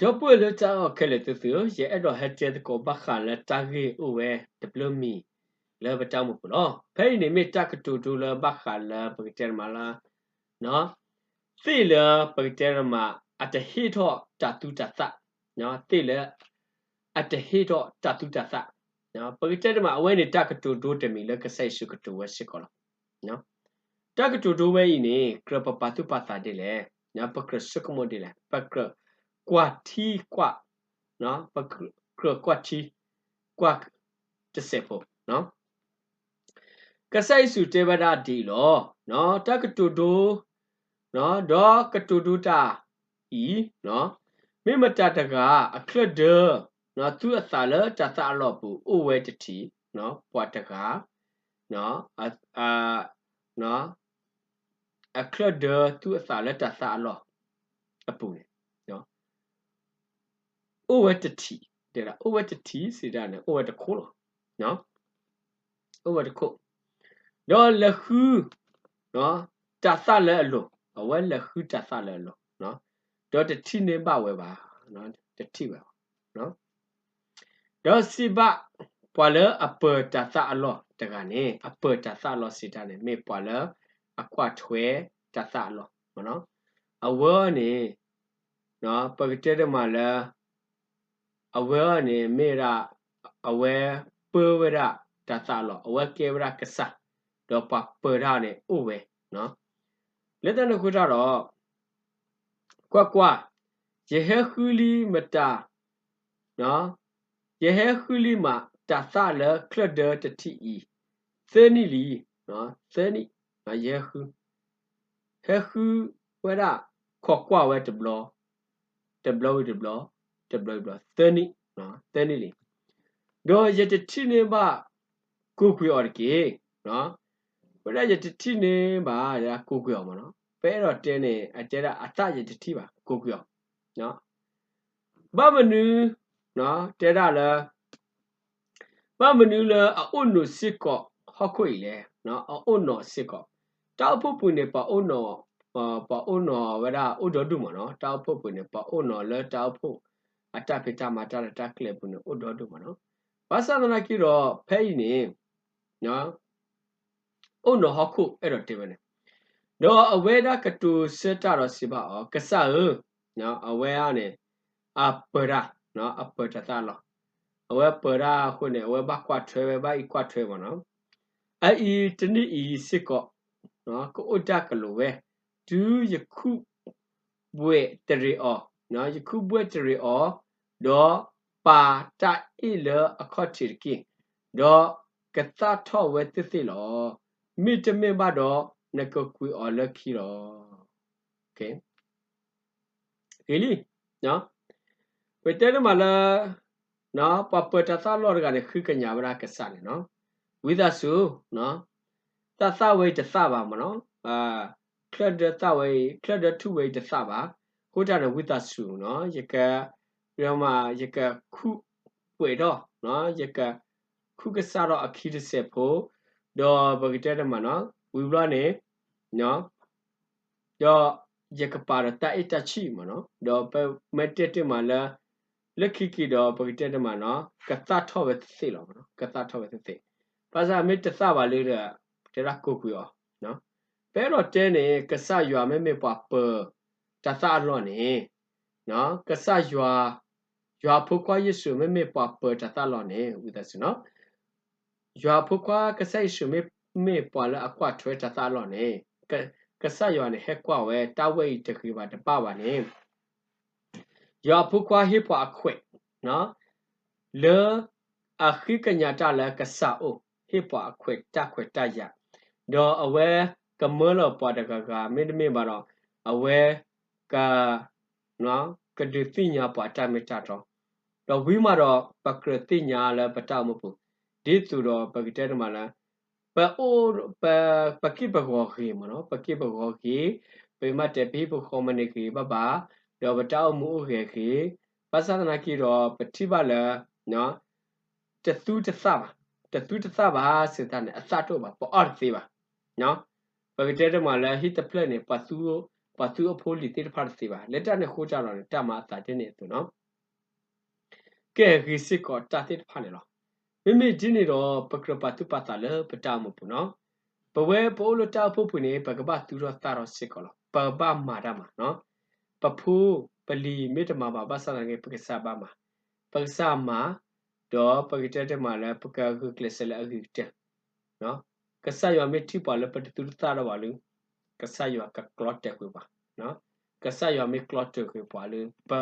တော့ပွေလို့ကြောက်ခဲလေသူသူရဲ့အဲ့တော့ဟက်ကျဲကိုဘခါလက်တာကြီးဥဝဲဒပလမီလဲဘတောင်းမပလောဖဲနေမိတကတူတူလဘခါလာပကတဲမလာနော်သိလပကတဲမအတဟိထောတတူတသနော်သိလအတဟိထောတတူတသနော်ပကတဲမအဝဲနေတကတူတူတမီလကဆိုင်စုကတူဝဲစစ်ကောနော်တကတူတူဝဲဤနေကရပပတုပတာတယ်လေနော်ပကရစကမိုတယ်လေပကရ ကွာတီကွာနော်ပကရကွာတီကွာတစေဖို့နော်ကဆိုင်စုတေဝဒဒီလောနော်တကတူတူနော်ဒေါကတူတူတာဤနော်မိမတတကအခရဒနော်သူအသာလတသအလောပူအိုဝဲတတီနော်ပွားတကနော်အာနော်အခရဒသူအသာလတသအလောအပူလေ နော်အိုဝဲတတီတဲ့လားအိုဝဲတတီစီတာနဲ့အိုဝဲတခိုးလောနော်အိုဝဲတခိုးတော့လခုနော်တသလည်းအလို့အဝဲလခုတသလည်းအလို့နော်တော့တတိနေပါဝဲပါနော်တတိပဲနော်တော့စိဘပွာလအပတသအလို့တကနေအပတသအလို့စိတနေမေပွာလအကွာထွဲတသအလို့မနော်အဝဲနေနော်ပကတဲ့မှာလဲအ ဝဲနေမေရအဝဲပဝရတသအလို့အဝဲကေဝရကဆာတော့ပပရနဲ့ဥပဲနော်လက်တနခုတော့ကွက်ကွာယေဟခူလီမတာနော်ယေဟခူလီမှာတသလခလဒတတိဤသနီလီနော်သနီမယေခူဟခူဝရခေါကွာဝဲတဘလတဘလတဘလတဘလ ဘလသနီနော်သနီလီတော့ယတတိနေပါကုခွေအော်ကေနော်ဘရယတတိနေပါရာကုခွေအော်မနော်ပဲတော့တင်းနေအကျရအတယတတိပါကိုပြောနော်ဘမနူနော်တဲရလာဘမနူလာအုံနုစစ်ကောဟခွေလေနော်အုံနောစစ်ကောတောက်ဖို့ပွနေပါအုံနောပါအုံနောဝရဥဒဒုမနော်တောက်ဖို့ပွနေပါအုံနောလဲတောက်ဖို့ အတပိတမတာတကလေပွနေဥဒဒုမနော်ဘာသာနာကီတော့ဖဲနေနော်အုံနောဟခုအဲ့တော့တေဝနေတော့အဝဲဒါကတူစတတော့စီပါအောကဆာနော်အဝဲအနေအပရာနော်အပတတလောအဝဲပရာခုနေအဝဲဘကွာထွဲပဲဘိုက်ကွာထွဲပါနော်အဲ့ဤတနည်းဤစစ်ကောနော်ကိုဥဒကလိုပဲဒူးယခုဘွေတရီအော နော်ယခုဘွေတရီအောတော့ပါတဣလအခေါတိကိတော့ကသထောဝဲသစ်သလောမိတမေဘတော့နကကွေအော်လက်ခီရောโอเคရီလီနော်ဝေတဲနမလာနော်ပပတသလောရကလည်းခိကညာဗရာကဆာနေနော်ဝိသဆုနော်တသဝေတသပါမနော်အာခလဒတဝေခလဒထုဝေတသပါဟိုတာနဝိသဆုနော်ယက ရောမယကခုပွေတော့နော်ယကခုကစားတော့အခီတစေဖို့တော့ဘဂတဲတမနော်ဝိဘရနေနော်တော့ရကပါရတာအတချီမနော်တော့ပမတက်တက်မှာလာလက်ခိခိတော့ပကတက်တက်မှာနော်ကသထောပဲသိလောမနော်ကသထောပဲသိပါစာမေတ္တသပါလေးတဲ့တရကုကူရောနော်ပဲတော့တဲနေကဆရွာမဲမဲပွားပတသလောနေနော်ကဆရွာ ရွာဖုခွာယေရှုမဲမဲပွားပတသလောနေဝိသစနော်ရွာဖုခွာကဆယေရှုမဲမဲပွားလာအကွာထွဲတသလောနေကကဆတ်ရွာနေဟက်ကွာဝဲတဝဲတခိပါတပပါနေရွာဖုခွာဟိပွားခွဲ့နော်လေအခိကညာတလကဆာအိုဟိပွားခွဲ့တခွဲ့တရဒေါ်အဝဲကမလပွားတကကမင်းမေပါတော့အဝဲကနော်ကဒသိညာပွားတမတတော့ တော့ဝိမတော့ပကရတိညာလည်းပတမပုဒီသူတော့ပကတဲ့မှာလားပအိုပပကိပကောခေမနော်ပကိပကောခေပေမတေပိပခောမနေခေဘဘာတော့ဘတောက်မှုခေခေပသဒနာကိတော့ပတိပါလနော်တသူတသပါတသူတသပါစေတနဲ့အစတော့ပါပေါ်အော်သေးပါနော်ပကတဲ့တမလာဟိတပလက်နေပသူပါသူအဖိုးလီတိတဖတ်စီပါလက်တနဲ့ခိုးကြတော့တမအတာတဲ့နေသူနော် ကဲရီစစ်ကောတတိတဖတ်နေတော့မိမိဒီနေတော့ပကရပတုပတာလေပတာမပူနော်ပဝဲပိုးလို့တောက်ဖို့ပူနေပကပသူတော့တာတော့စစ်ကောလောပပမာဒမှာနော်ပဖူးပလီမေတ္တမဘာဘာဆလာငယ်ပကစားပါမှာပကစားမှာတော့ပကတဲ့တဲ့မှာလဲပကကုကလစလာအဂိတဲ့နော်ကဆာယောမေတိပါလဲပတူတာတော့ပါလူကဆာယောကကလော့တဲ့ကိုပါနော်ကဆာယောမေကလော့တဲ့ကိုပါလူပ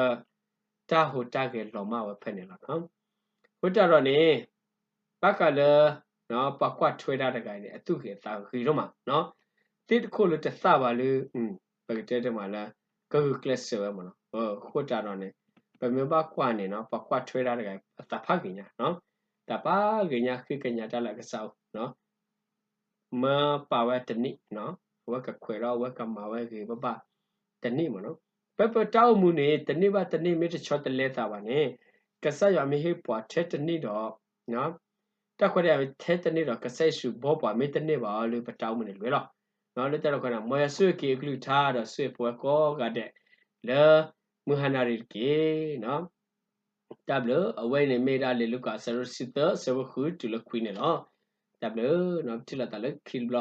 တာဟိုတာကေလောမဝဖက်နေလားနော်ဟိုတာတော့နေဘက်ကလည်းနော်ပကွတ်ထွေးတာတကိုင်နေအတုကေတာခီတော့မှာနော်တိတခုလို့တသပါလူอืมပကတဲ့တဲ့မှာလဲကကုကလစဝဲမနော်ဟိုဟိုတာတော့နေပမေဘကွာနေနော်ပကွတ်ထွေးတာတကိုင်အတဖကညာနော်တပါကညာခိကညာတလကဆောက်နော်မပါဝဲတနိနော်ဝက်ကခွေတော့ဝက်ကမာဝဲကေပပတနိမနော် ပပတောက်မှုနေတနိဘတနိမေတချောတလဲတာပါနေကဆရမေဟိပွားထဲတနိတော့နော်တက်ခွဲရထဲတနိတော့ကဆက်စုဘောပွားမေတနိပါလို့ပတောက်မှုနေလွယ်တော့နော်လက်တော့ခဏမေဆွေကေကလူထားတော့ဆွေပွဲကောကတဲ့လေမူဟနာရီကေနော်တပ်လို့အဝိနေမေတာလေလုကဆရစစ်တဆဝခုတူလခွိနေလောတပ်လို့နော်တိလာတလခိလဘလ